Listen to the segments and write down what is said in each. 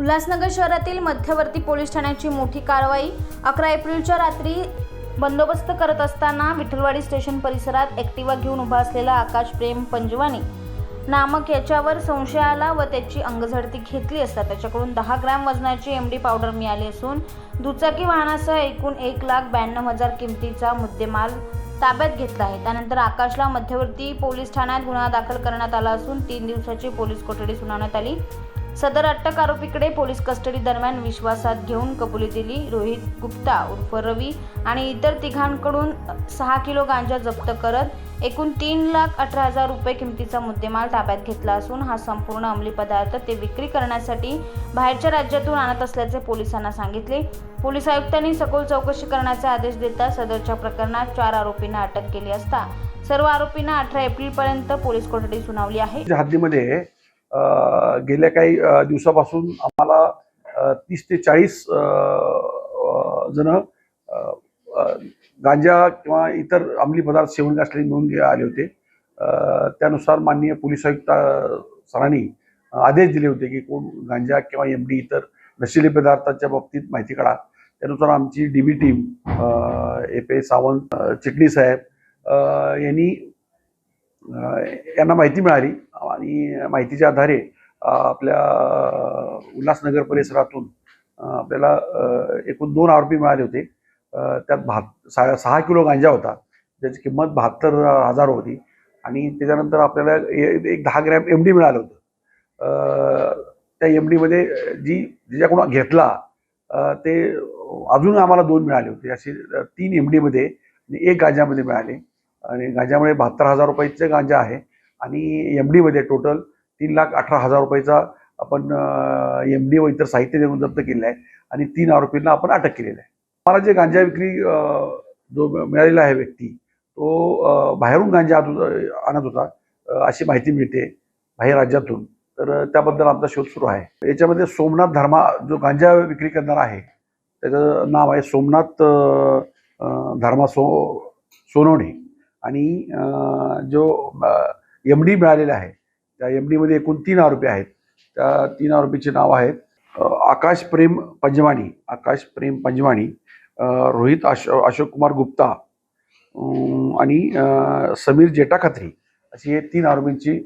उल्हासनगर शहरातील मध्यवर्ती पोलीस ठाण्याची मोठी कारवाई अकरा एप्रिलच्या रात्री बंदोबस्त करत असताना विठ्ठलवाडी स्टेशन परिसरात ॲक्टिवा घेऊन उभा असलेला आकाश प्रेम पंजवानी नामक याच्यावर संशय आला व त्याची अंगझडती घेतली असता त्याच्याकडून दहा ग्रॅम वजनाची एम डी पावडर मिळाली असून दुचाकी वाहनासह एकूण एक लाख ब्याण्णव हजार किमतीचा मुद्देमाल ताब्यात घेतला आहे. त्यानंतर आकाशला मध्यवर्ती पोलीस ठाण्यात गुन्हा दाखल करण्यात आला असून तीन दिवसाची पोलीस कोठडी सुनावण्यात आली. सदर अटक आरोपीकडे पोलीस कस्टडी दरम्यान विश्वासात घेऊन कबुली दिली. रोहित गुप्ता उर्फ रवी आणि इतर तिघांकडून सहा किलो गांजा जप्त करत एकूण तीन लाख अठरा हजार रुपये किमतीचा मुद्देमाल ताब्यात घेतला असून हा संपूर्ण अंमली पदार्थ ते विक्री करण्यासाठी बाहेरच्या राज्यातून आणत असल्याचे पोलिसांना सांगितले. पोलीस आयुक्तांनी सखोल चौकशी करण्याचे आदेश देता सदरच्या प्रकरणात चार आरोपींना अटक केली असता सर्व आरोपींना अठरा एप्रिलपर्यंत पोलीस कोठडी सुनावली आहे. हद्दीमध्ये गेल्या काही दिवसापासून आम्हाला तीस ते चाळीस जण गांजा किंवा इतर अंमली पदार्थ सेवन असलेले मिळून आले होते. त्यानुसार माननीय पोलीस आयुक्त सरांनी आदेश दिले होते की कोण गांजा किंवा एम डी इतर नशिले पदार्थाच्या बाबतीत माहिती काढा. त्यानुसार आमची D B team A Sawant अ, चिटणी साहेब यांनी यांना माहिती मिळाली. आणि माहितीच्या आधारे आपल्या उल्हासनगर परिसरातून आपल्याला एकूण दोन आरोपी मिळाले होते. त्यात भात सहा सहा किलो गांजा होता. ज्याची किंमत बहात्तर हजार होती. आणि त्याच्यानंतर आपल्याला ए- एक दहा ग्रॅम एम डी मिळालं होतं. त्या एम डीमध्ये जी ज्याच्याकडून घेतला ते अजून आम्हाला दोन मिळाले होते. असे तीन एम डीमध्ये आणि एक गांजामध्ये मिळाले. आणि गांजामुळे बहात्तर हजार रुपयाचे गांजा आहे. आणि एम डीमध्ये टोटल तीन लाख अठरा हजार रुपयाचा आपण एम डी व इतर साहित्य देऊन जप्त केलेलं आहे आणि तीन आरोपींना आपण अटक केलेलं आहे. मला जे गांजा विक्री जो मिळालेला आहे व्यक्ती तो बाहेरून गांजा आणत आणत होता अशी माहिती मिळते बाहेर राज्यातून. तर त्याबद्दल आमचा शोध सुरू आहे. याच्यामध्ये सोमनाथ धर्मा जो गांजा विक्री करणारा आहे त्याचं नाव आहे सोमनाथ धर्मा सो सोनवणे. आणि जो एम डी मिळालेला आहे त्या एम डीमध्ये एकूण तीन आरोपी आहेत. त्या तीन आरोपीचे नाव आहेत आकाश प्रेम पंजवाणी आकाश प्रेम पंजवाणी रोहित अशो अशोक कुमार गुप्ता आणि समीर जेटा खत्री अशी हे तीन आरोपींची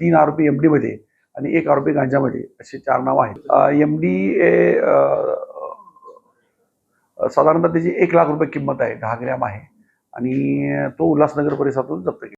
तीन आरोपी एम डीमध्ये आणि एक आरोपी गांजामध्ये असे चार नाव आहेत. एम डी हे साधारणतः त्याची एक लाख रुपये किंमत आहे दहा ग्रॅम आहे. आणि तो उल्हासनगर परिसरातून जप्त केला.